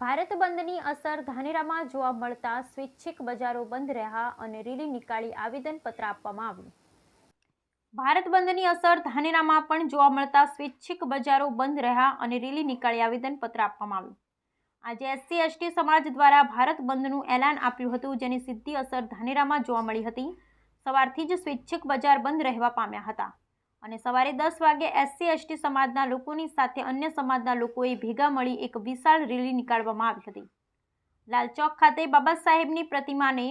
ભારત બંધની અસર ધાનેરામાં જોવા મળતા સ્વૈચ્છિક બજારો બંધ રહ્યા અને રેલી નીકાળી આવેદનપત્ર આપવામાં આવ્યું. ભારત બંધની અસર ધાનેરામાં પણ જોવા મળતા સ્વૈચ્છિક બજારો બંધ રહ્યા અને રેલી નીકાળી આવેદનપત્ર આપવામાં આવ્યું. આજે એસસી, એસટી સમાજ દ્વારા ભારત બંધનું એલાન આપ્યું હતું, જેની સીધી અસર ધાનેરામાં જોવા મળી હતી. સવારથી જ સ્વૈચ્છિક બજાર બંધ રહેવા પામ્યા હતા. અને સવારે દસ વાગે એસસી, એસટી સમાજના લોકોની સાથે અન્ય સમાજના લોકોએ ભેગા મળી એક વિશાળ રેલી નીકાળવામાં આવી હતી. લાલચોક ખાતે બાબા સાહેબની પ્રતિમાને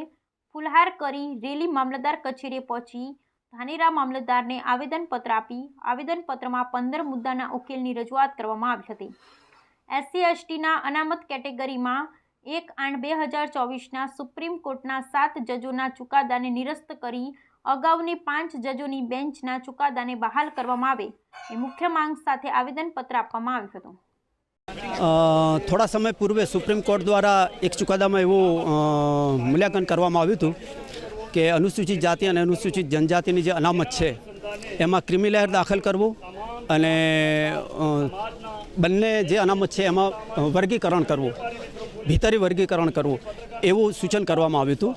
ફુલહાર કરી રેલી મામલતદાર કચેરીએ પહોંચી, ધાનેરા મામલતદારને આવેદનપત્ર આપી, આવેદનપત્રમાં પંદર મુદ્દાના ઉકેલની રજૂઆત કરવામાં આવી હતી. એસસી, એસટીના અનામત કેટેગરીમાં એક આઠ બે હજાર ચોવીસના સુપ્રીમ કોર્ટના સાત જજોના ચુકાદાને નિરસ્ત કરી અગાઉની પાંચ જજોની બેન્ચના ચુકાદાને બહાલ કરવામાં આવે એ મુખ્ય માંગ સાથે આવેદનપત્ર આપવામાં આવ્યું હતું. થોડા સમય પૂર્વે સુપ્રીમ કોર્ટ દ્વારા એક ચુકાદામાં એવું મૂલ્યાંકન કરવામાં આવ્યું હતું કે અનુસૂચિત જાતિ અને અનુસૂચિત જનજાતિની જે અનામત છે, એમાં ક્રિમિલેયર દાખલ કરવું અને બંને જે અનામત છે એમાં વર્ગીકરણ કરવું, ભીતરી વર્ગીકરણ કરવું. એવું સૂચન કરવામાં આવ્યું હતું.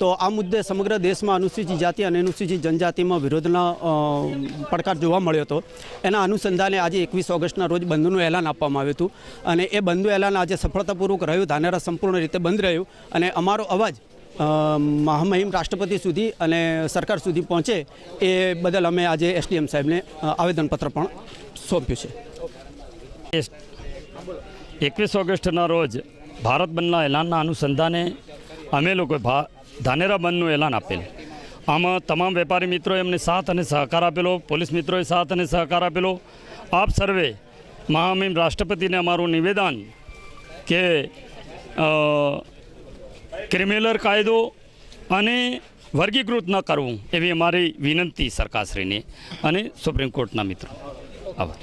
તો આ મુદ્દે સમગ્ર દેશમાં અનુસૂચિત જાતિ અને અનુસૂચિત જનજાતિમાં વિરોધના પડકાર જોવા મળ્યો હતો. એના અનુસંધાને આજે એકવીસ ઓગસ્ટના રોજ બંધનું એલાન આપવામાં આવ્યું હતું. અને એ બંધનું એલાન આજે સફળતાપૂર્વક રહ્યું, ધાનેરા સંપૂર્ણ રીતે બંધ રહ્યું. અને અમારો અવાજ મહામહિમ રાષ્ટ્રપતિ સુધી અને સરકાર સુધી પહોંચે એ બદલ અમે આજે એસડીએમ સાહેબને આવેદનપત્ર પણ સોંપ્યું છે. એકવીસ ઓગસ્ટના રોજ ભારત બંધના એલાનના અનુસંધાને અમે લોકોએ ધાનેરા બંધનું એલાન આપેલ. આમાં તમામ વેપારી મિત્રોએ અમને સાથ અને સહકાર આપેલો, પોલીસ મિત્રોએ સાથ અને સહકાર આપેલો. આપ સર્વે મહામહિમ રાષ્ટ્રપતિને અમારું નિવેદન કે ક્રિમિનલ કાયદો અને વર્ગીકૃત ન કરવું એવી અમારી વિનંતી સરકારશ્રીને અને સુપ્રીમ કોર્ટના મિત્રો. આભાર.